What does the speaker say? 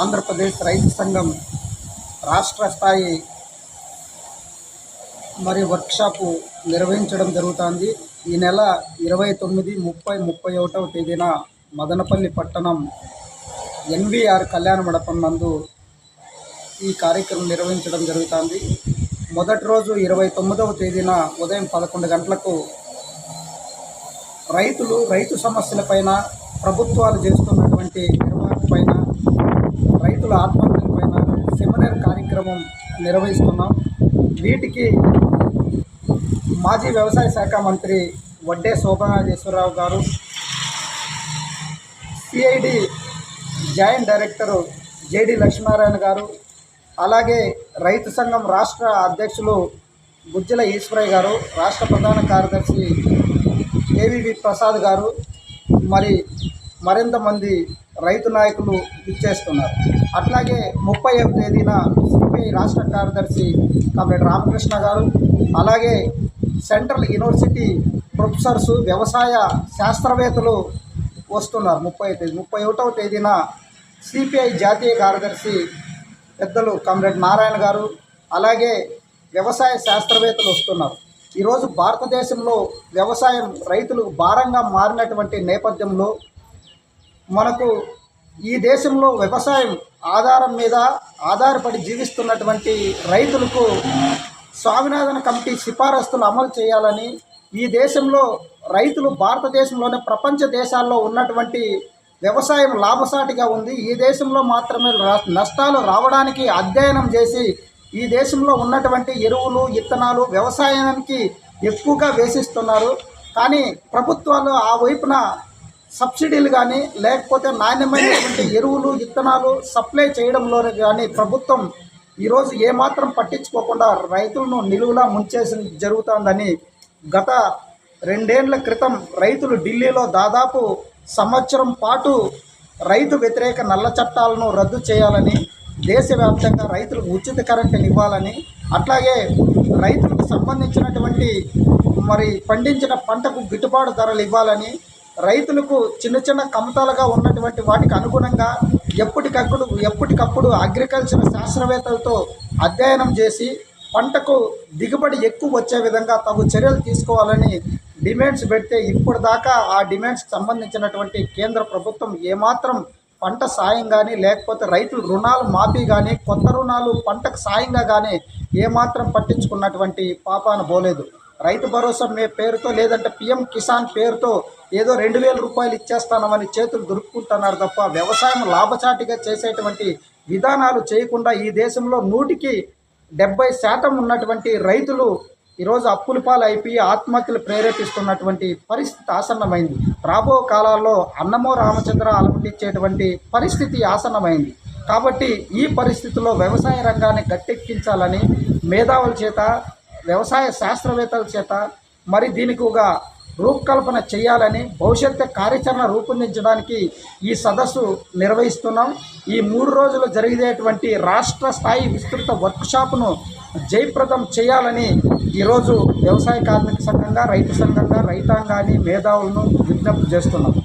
ఆంధ్రప్రదేశ్ రైతు సంఘం రాష్ట్ర స్థాయి మరి వర్క్షాపు నిర్వహించడం జరుగుతుంది. ఈ నెల ఇరవై తొమ్మిది ముప్పై ముప్పై ఒకటవ తేదీన మదనపల్లి పట్టణం ఎన్విఆర్ కళ్యాణ మండపం నందు ఈ కార్యక్రమం నిర్వహించడం జరుగుతుంది. మొదటి రోజు ఇరవై తొమ్మిదవ తేదీన ఉదయం పదకొండు గంటలకు రైతులు రైతు సమస్యలపైన ప్రభుత్వాలు చేస్తున్నటువంటి నిర్వహణపైన రైతుల ఆత్మహత్యలపైన సెమినార్ కార్యక్రమం నిర్వహిస్తున్నాం. వీటికి మాజీ వ్యవసాయ శాఖ మంత్రి వడ్డే శోభనాజేశ్వరరావు గారు CID joint director JD Lakshminarayana గారు అలాగే రైతు సంఘం రాష్ట్ర అధ్యక్షులు గుజ్జల ఈశ్వరయ్య గారు రాష్ట్ర ప్రధాన కార్యదర్శి కేవీవి ప్రసాద్ గారు మరి మరింత మంది రైతు నాయకులు ఇచ్చేస్తున్నారు అట్లాగే ముప్పై తేదీన సిపిఐ రాష్ట్ర కార్యదర్శి కామ్రేడ్ రామకృష్ణ గారు అలాగే సెంట్రల్ యూనివర్సిటీ ప్రొఫెసర్స్ వ్యవసాయ శాస్త్రవేత్తలు వస్తున్నారు. ముప్పై తేదీ ముప్పై ఒకటవ తేదీన సిపిఐ జాతీయ కార్యదర్శి పెద్దలు కామ్రేడ్ నారాయణ గారు అలాగే వ్యవసాయ శాస్త్రవేత్తలు వస్తున్నారు. ఈరోజు భారతదేశంలో వ్యవసాయం రైతులకు భారంగా మారినటువంటి నేపథ్యంలో మనకు ఈ దేశంలో వ్యవసాయం ఆధారం మీద ఆధారపడి జీవిస్తున్నటువంటి రైతులకు స్వామినాథన్ కమిటీ సిఫారసులు అమలు చేయాలని ఈ దేశంలో రైతులు భారతదేశంలోనే ప్రపంచ దేశాల్లో ఉన్నటువంటి వ్యవసాయం లాభసాటిగా ఉంది. ఈ దేశంలో మాత్రమే నష్టాలు రావడానికి అధ్యయనం చేసి ఈ దేశంలో ఉన్నటువంటి ఎరువులు ఇత్తనాలు వ్యవసాయానికి ఎక్కువగా వేసిస్తున్నారు. కానీ ప్రభుత్వాలు ఆ వైపున సబ్సిడీలు కానీ లేకపోతే నాణ్యమైనటువంటి ఎరువులు ఇత్తనాలు సప్లై చేయడంలో కానీ ప్రభుత్వం ఈరోజు ఏమాత్రం పట్టించుకోకుండా రైతులను నిలువులా ముంచేసి జరుగుతుందని గత రెండేండ్ల క్రితం రైతులు ఢిల్లీలో దాదాపు సంవత్సరం పాటు రైతు వ్యతిరేక నల్ల చట్టాలను రద్దు చేయాలని దేశవ్యాప్తంగా రైతులకు ఉచిత కరెంటుని ఇవ్వాలని అట్లాగే రైతులకు సంబంధించినటువంటి మరి పండించిన పంటకు గిట్టుబాటు ధరలు ఇవ్వాలని రైతులకు చిన్న చిన్న కమతాలుగా ఉన్నటువంటి వాటికి అనుగుణంగా ఎప్పటికప్పుడు ఎప్పటికప్పుడు అగ్రికల్చర్ శాస్త్రవేత్తలతో అధ్యయనం చేసి పంటకు దిగుబడి ఎక్కువ వచ్చే విధంగా తగు చర్యలు తీసుకోవాలని డిమాండ్స్ పెడితే ఇప్పటిదాకా ఆ డిమాండ్స్కి సంబంధించినటువంటి కేంద్ర ప్రభుత్వం ఏమాత్రం పంట సాయం కానీ లేకపోతే రైతులు రుణాలు మాఫీ కానీ కొత్త రుణాలు పంటకు సాయంగా కానీ ఏమాత్రం పట్టించుకున్నటువంటి పాపాన పోలేదు. రైతు భరోసా మే పేరుతో లేదంటే పిఎం కిసాన్ పేరుతో ఏదో రెండు వేల రూపాయలు ఇచ్చేస్తానమని చేతులు దురుపుకుంటున్నారు తప్ప వ్యవసాయం లాభచాటిగా చేసేటువంటి విధానాలు చేయకుండా ఈ దేశంలో నూటికి డెబ్బై శాతం ఉన్నటువంటి రైతులు ఈరోజు అప్పుల పాలు అయిపోయి ఆత్మహత్యలు ప్రేరేపిస్తున్నటువంటి పరిస్థితి ఆసన్నమైంది. రాబో కాలాల్లో అన్నమో రామచంద్ర అలమటించేటువంటి పరిస్థితి ఆసన్నమైంది. కాబట్టి ఈ పరిస్థితిలో వ్యవసాయ రంగాన్ని గట్టెక్కించాలని మేధావుల చేత వ్యవసాయ శాస్త్రవేత్తల చేత మరి దీనికి ఒక రూపకల్పన చేయాలని భవిష్యత్తు కార్యాచరణ రూపొందించడానికి ఈ సదస్సు నిర్వహిస్తున్నాం. ఈ మూడు రోజులు జరిగేటువంటి రాష్ట్ర స్థాయి విస్తృత వర్క్షాప్ను జయప్రదం చేయాలని ఈరోజు వ్యవసాయ కార్మిక సంఘంగా రైతు సంఘంగా రైతాంగాన్ని మేధావులను విజ్ఞప్తి చేస్తున్నాం.